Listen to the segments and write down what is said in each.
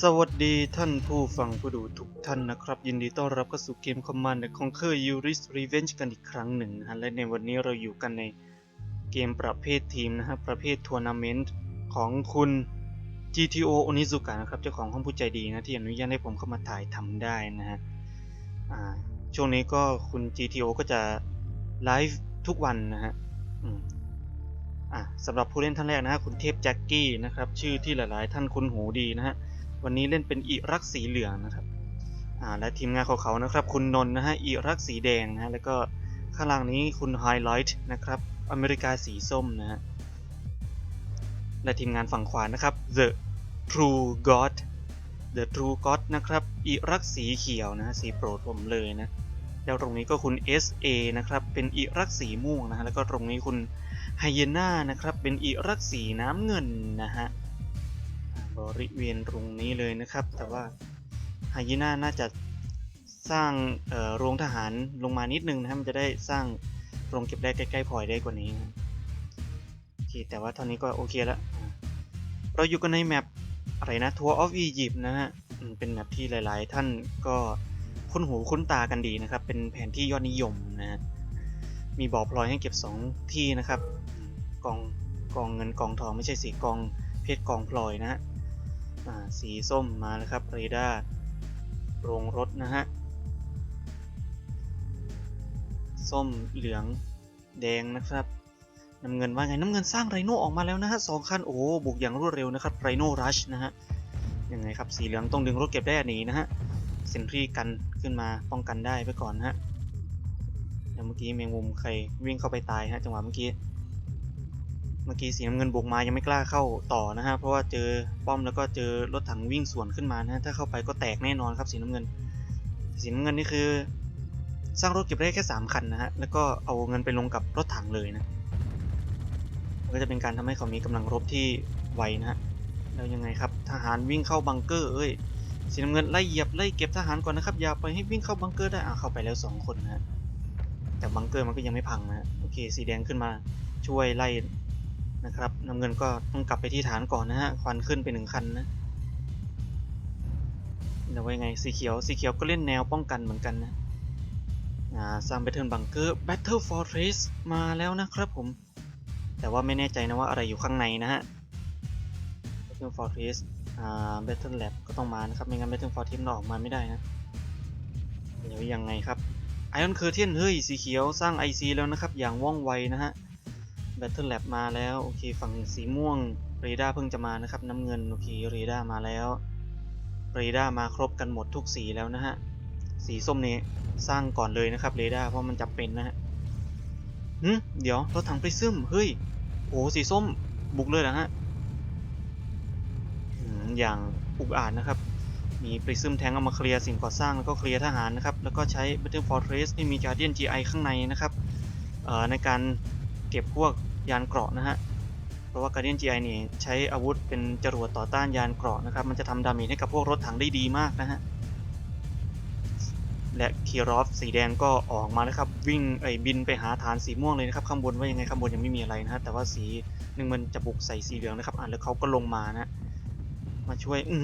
สวัสดีท่านผู้ฟังผู้ดูทุกท่านนะครับ ยินดีต้อนรับเข้าสู่เกม Command Conquer Yuri's Revenge กันอีกครั้งหนึ่งฮะและในวันนี้เราอยู่กันในเกมประเภททีมนะฮะประเภททัวร์นาเมนต์ของคุณ GTO Onizuka นะครับเจ้าของห้องผู้ใจดีนะที่อนุญาตให้ผมเข้ามาถ่ายทำได้นะฮะช่วงนี้ก็คุณ GTO ก็จะไลฟ์ทุกวันนะฮะอืมอะสำหรับผู้เล่นท่านแรกนะฮะคุณเทพแจ็คกี้นะครับชื่อที่หลายๆ ท่านคุ้นหูดีนะฮะ วันนี้เล่นเป็นอิรักสีเหลืองนะครับอ่าและทีมงานของเขานะครับ คุณนนท์นะฮะอิรักสีแดงนะฮะแล้วก็ข้างล่างนี้คุณไฮไลท์นะครับอเมริกาสีส้มนะฮะและทีมงานฝั่งขวานะครับ The True God The True God นะครับอิรักสีเขียวนะฮะสีโปรดผมเลยนะแล้วตรงนี้ก็คุณ SA นะครับ เป็นอิรักสีม่วงนะฮะ แล้วก็ตรงนี้คุณไฮเยน่านะครับ เป็นอีรักสีน้ำเงินนะฮะ บริเวณตรงนี้เลยนะครับ แต่ว่าไฮเยน่าน่าจะสร้างโรงทหารลงมานิดนึงนะครับมันจะได้สร้างโรงเก็บได้ใกล้ๆพลอยได้กว่านี้นะโอเคแต่ว่าเท่านี้ก็โอเคแล้ว เราอยู่กันในแมปอะไรนะ Tour of Egypt นะฮะเป็นแมปที่หลาย ๆ ท่านก็คุ้นหูคุ้นตากันดีนะครับ เป็นแผนที่ยอดนิยมนะฮะมีบ่อพลอยให้เก็บ 2 ที่นะครับกองกองเงินกองทองไม่ใช่สีกองเพชรกองพลอยนะฮะ สีส้มมาแล้วครับเรดาร์โรงรถนะฮะ ส้มเหลืองแดงนะครับน้ำเงินว่าไงน้ำเงินสร้างไรโน่ออกมาแล้วนะฮะสองคันโอ้โหบุกอย่างรวดเร็วนะครับไรโน่รัชนะฮะยังไงครับสีเหลืองต้องดึงรถเก็บได้หนีนะฮะเซนทรีกันขึ้นมาป้องกันได้ไปก่อนนะฮะแล้วเมื่อกี้แมงมุมใครวิ่งเข้าไปตายฮะจังหวะเมื่อกี้ เมื่อกี้สีน้ำเงินบุกมายังไม่กล้าเข้าต่อนะฮะเพราะว่าเจอป้อมแล้วก็เจอรถถังวิ่งสวนขึ้นมานะถ้าเข้าไปก็แตกแน่นอนครับสีน้ำเงิน สีน้ำเงินนี่คือ สร้างรถเก็บได้แค่สามคันนะฮะแล้วก็เอาเงินไปลงกับรถถังเลยนะก็จะเป็นการทำให้เขามีกำลังรบที่ไวนะฮะแล้วยังไงครับทหารวิ่งเข้าบังเกอร์เอ้ยสีน้ำเงินไล่เหยียบไล่เก็บทหารก่อนนะครับอย่าไปล่อยให้วิ่งเข้าบังเกอร์ได้อะเข้าไปแล้วสองคนนะฮะแต่บังเกอร์มันก็ยังไม่พังนะโอเคสีแดงขึ้นมาช่วยไล่ นะครับน้ำเงินก็ต้องกลับไปที่ฐานก่อนนะฮะควันขึ้นไปหนึ่งคันนะเดี๋ยวว่ายังไงสีเขียวสีเขียวก็เล่นแนวป้องกันเหมือนกันนะอ่าสร้างแบทเทิลบังเกอร์ Battle Fortress มาแล้วนะครับผม แต่ว่าไม่แน่ใจนะว่าอะไรอยู่ข้างในนะฮะ Battle Fortress อ่า Battle Lab ก็ต้องมานะครับไม่งั้น Battle Fortress มันออกมาไม่ได้นะเดี๋ยวยังไงครับไอออนเคอร์เทนเฮ้ยสีเขียวสร้าง IC แล้วนะครับอย่างว่องไวนะฮะ Battle Lab มาแล้ว โอเค ฝั่งสีม่วงเรดาเพิ่งจะมานะครับ น้ำเงิน โอเคเรดามาแล้วเรดามาครบกันหมดทุกสีแล้วนะฮะ สีส้มนี้สร้างก่อนเลยนะครับเรดาเพราะมันจำเป็นนะฮะหึเดี๋ยวรถถังไปซึมเฮ้ยโอ้สีส้มบุกเลยนะฮะอย่างอุกอาจนะครับ มีปริซึมแทงเอามาเคลียร์สิ่งก่อสร้างแล้วก็เคลียร์ทหารนะครับ แล้วก็ใช้ Battle Fortress ที่มี Guardian GI ข้างในนะครับในการ เก็บพวกยานเกราะนะฮะ เพราะว่า Guardian GI นี่ใช้อาวุธเป็นจรวดต่อต้านยานเกราะนะครับ มันจะทำดาเมจให้กับพวกรถถังได้ดีมากนะฮะ และคีรอฟสีแดงก็ออกมาแล้วครับ วิ่งไอ้บินไปหาฐานสีม่วงเลยนะครับ ข้างบนว่ายังไงข้างบนยังไม่มีอะไรนะฮะ แต่ว่าสีหนึ่งมันจะบุกใส่สีเหลืองนะครับ อะแล้วเขาก็ลงมานะมาช่วย อื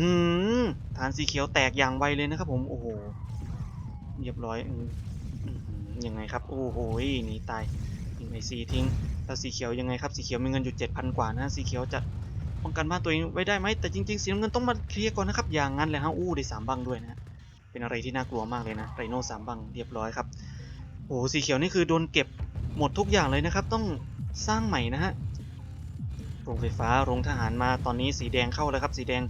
อฐานสีเขียวแตกอย่างไวเลยนะครับผม โอ้โห เรียบร้อยอยังไงครับ โอ้โหหนีตาย ยิงไอซีทิ้งแล้วสีเขียวยังไงครับสีเขียวมีเงินอยู่เจ็ดพันกว่านะสีเขียวจะป้องกันบ้านตัวเองไว้ได้ไหมแต่จริงๆสีน้ำเงินต้องมาเคลียร์ก่อนนะครับอย่างนั้นเลยฮะอู้ได้สามบังด้วยนะเป็นอะไรที่น่ากลัวมากเลยนะไรโน่สามบังเรียบร้อยครับโอ้โหสีเขียวนี่คือโดนเก็บหมดทุกอย่างเลยนะครับ ต้องสร้างใหม่นะฮะโรงไฟฟ้าโรงทหารมาตอนนี้สีแดงเข้าแล้วครับ สีแดง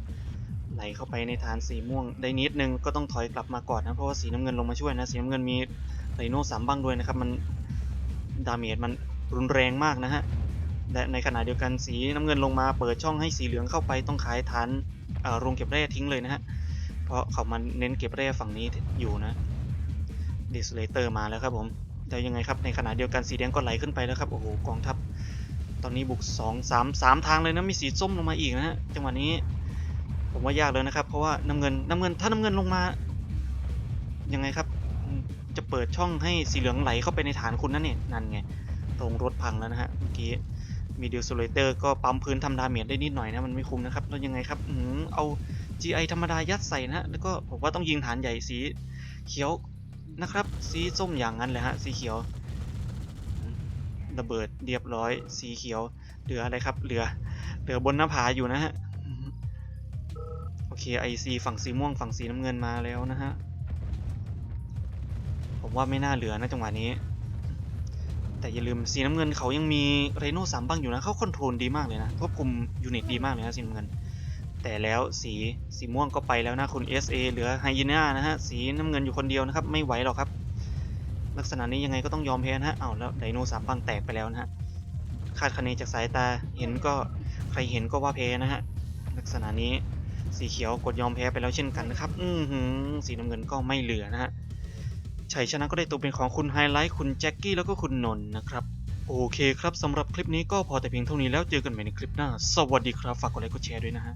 ไหลเข้าไปในฐานสีม่วงได้นิดนึงก็ต้องถอยกลับมาก่อนนะเพราะว่าสีน้ำเงินลงมาช่วยนะสีน้ำเงินมีไรโน่สามบังด้วยนะครับมัน ดาเมจมันรุนแรงมากนะฮะและในขณะเดียวกันสีน้ำเงินลงมาเปิดช่องให้สีเหลืองเข้าไปต้องขายฐานเอ่อโรงเก็บแร่ทิ้งเลยนะฮะ เพราะเขามันเน้นเก็บแร่ฝั่งนี้อยู่นะดิสเลเตอร์มาแล้วครับผมแล้วยังไงครับในขณะเดียวกันสีแดงก็ไหลขึ้นไปแล้วครับโอ้โหกองทัพตอนนี้บุกสองสามสามทางเลยนะมีสีส้มลงมาอีกนะฮะจังหวะนี้ผมว่ายากเลยนะครับ เพราะว่าน้ำเงินน้ำเงินถ้าน้ำเงินลงมายังไงครับ จะเปิดช่องให้สีเหลืองไหลเข้าไปในฐานคุณนั่นเนี่ยนั่นไงโรงรถพังแล้วนะฮะเมื่อกี้มีดิวโซเลเตอร์ก็ปั๊มพื้นทำดาเมจได้นิดหน่อยนะมันไม่คุ้มนะครับแล้วยังไงครับอืมเอา GI ธรรมดายัดใส่นะฮะแล้วก็ผมว่าต้องยิงฐานใหญ่สีเขียวนะครับ สีส้มอย่างนั้นเลยฮะสีเขียวระเบิดเรียบร้อย สีเขียว เหลืออะไรครับ เหลือเหลือบนหน้าผาอยู่นะฮะโอเคไอซีฝั่งสีม่วงฝั่งสีน้ำเงินมาแล้วนะฮะ ผมว่าไม่น่าเหลือนะจังหวะนี้ แต่อย่าลืมสีน้ำเงินเขายังมีเรโน่สามบังอยู่นะเขาคอนโทรลดีมากเลยนะควบคุมยูนิตดีมากเลยนะสีน้ำเงิน แต่แล้วสีสีม่วงก็ไปแล้วนะคุณ SA เหลือไฮยีน่านะฮะสีน้ำเงินอยู่คนเดียวนะครับไม่ไหวหรอกครับ ลักษณะนี้ยังไงก็ต้องยอมแพ้นะฮะเอาแล้วไดโนสามบังแตกไปแล้วนะฮะคาดคะเนจากสายตาเห็นก็ใครเห็นก็ว่าแพ้นะฮะลักษณะนี้สีเขียวกดยอมแพ้ไปแล้วเช่นกันนะครับ อือหือสีน้ำเงินก็ไม่เหลือนะฮะ ชัยชนะก็ได้ตกเป็นของคุณไฮไลท์คุณแจ็คกี้แล้วก็คุณนนท์นะครับ โอเคครับสำหรับคลิปนี้ก็พอแต่เพียงเท่านี้แล้วเจอกันใหม่ในคลิปหน้า สวัสดีครับ ฝากกดไลค์กดแชร์ด้วยนะฮะ